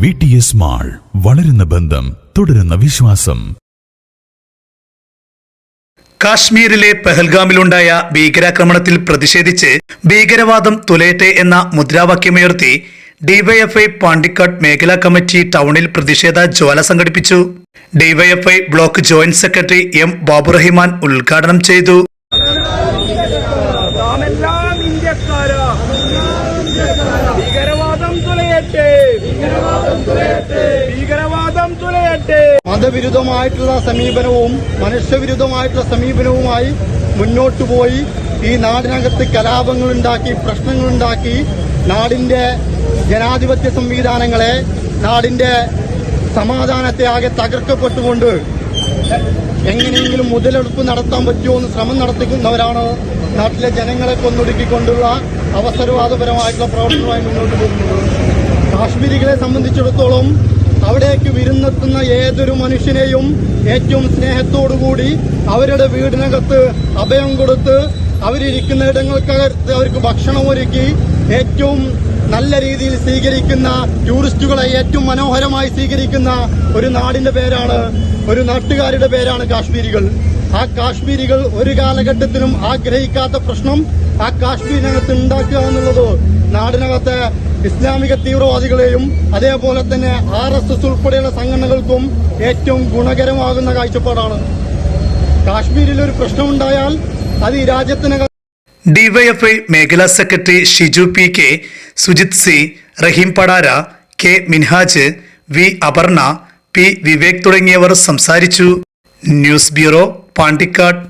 V T S mall വളരുന്ന ബന്ധം തുടരുന്ന വിശ്വാസം. കാശ്മീരിലെ പെഹൽഗാമിലുണ്ടായ ഭീകരാക്രമണത്തിൽ പ്രതിഷേധിച്ച് ഭീകരവാദം തുലയട്ടെ എന്ന മുദ്രാവാക്യമുയർത്തി ഡിവൈഎഫ്ഐ പാണ്ടിക്കാട് മേഖലാ കമ്മിറ്റി ടൗണിൽ പ്രതിഷേധ ജ്വാല സംഘടിപ്പിച്ചു. DYFI block joint secretary M Baburahiman ഉദ്ഘാടനം ചെയ്തു. ഇന്ത്യക്കാരാ. തുലയട്ടെ. ഭീകരവാദം തുലയട്ടെ. മതവിരുദ്ധമായിട്ടുള്ള സമീപനവും മനുഷ്യവിരുദ്ധമായിട്ടുള്ള സമീപനവുമായി മുന്നോട്ടു പോയി ഈ നാടിനകത്ത് കലാപങ്ങളുണ്ടാക്കി പ്രശ്നങ്ങളുണ്ടാക്കി നാടിന്റെ ജനാധിപത്യ സംവിധാനങ്ങളെ നാടിന്റെ സമാധാനത്തെ ആകെ തകർക്കപ്പെട്ടുകൊണ്ട് എങ്ങനെയെങ്കിലും മുതലെടുപ്പ് നടത്താൻ പറ്റുമോ എന്ന് ശ്രമം നടത്തിക്കുന്നവരാണ് നാട്ടിലെ ജനങ്ങളെ കൊന്നൊടുക്കിക്കൊണ്ടുള്ള അവസരവാദപരമായിട്ടുള്ള പ്രവർത്തനമായി മുന്നോട്ട് പോകുന്നത്. കാശ്മീരികളെ സംബന്ധിച്ചിടത്തോളം അവിടേക്ക് വിരുന്നെത്തുന്ന ഏതൊരു മനുഷ്യനെയും ഏറ്റവും സ്നേഹത്തോടുകൂടി അവരുടെ വീടിനകത്ത് അഭയം കൊടുത്ത് അവരിയ്ക്കുന്ന ഇടങ്ങൾക്കകത്ത് അവർക്ക് ഭക്ഷണം ഒരുക്കി ഏറ്റവും നല്ല രീതിയിൽ സ്വീകരിക്കുന്ന ടൂറിസ്റ്റുകളെ ഏറ്റവും മനോഹരമായി സ്വീകരിക്കുന്ന ഒരു നാടിന്റെ പേരാണ് ഒരു നാട്ടുകാരുടെ പേരാണ് കാശ്മീരികൾ. ആ കാശ്മീരികൾ ഒരു കാലഘട്ടത്തിലും ആഗ്രഹിക്കാത്ത പ്രശ്നം ആ കാശ്മീരിനകത്ത് ഉണ്ടാക്കുക എന്നുള്ളത് നാടിനകത്തെ ഇസ്ലാമിക തീവ്രവാദികളെയും അതേപോലെ തന്നെ ആർ എസ് എസ് ഉൾപ്പെടെയുള്ള സംഘടനകൾക്കും ഏറ്റവും ഗുണകരമാകുന്ന കാഴ്ചപ്പാടാണ്. കാശ്മീരിൽ ഒരു പ്രശ്നമുണ്ടായാൽ അത് ഈ രാജ്യത്തിനകത്ത് ഡിവൈഎഫ്ഐ മേഖലാ secretary Shiju P K Sujith C Rahim പടാര K Minhaj V Aparna P Vivek തുടങ്ങിയവർ സംസാരിച്ചു. News bureau Pandikkad.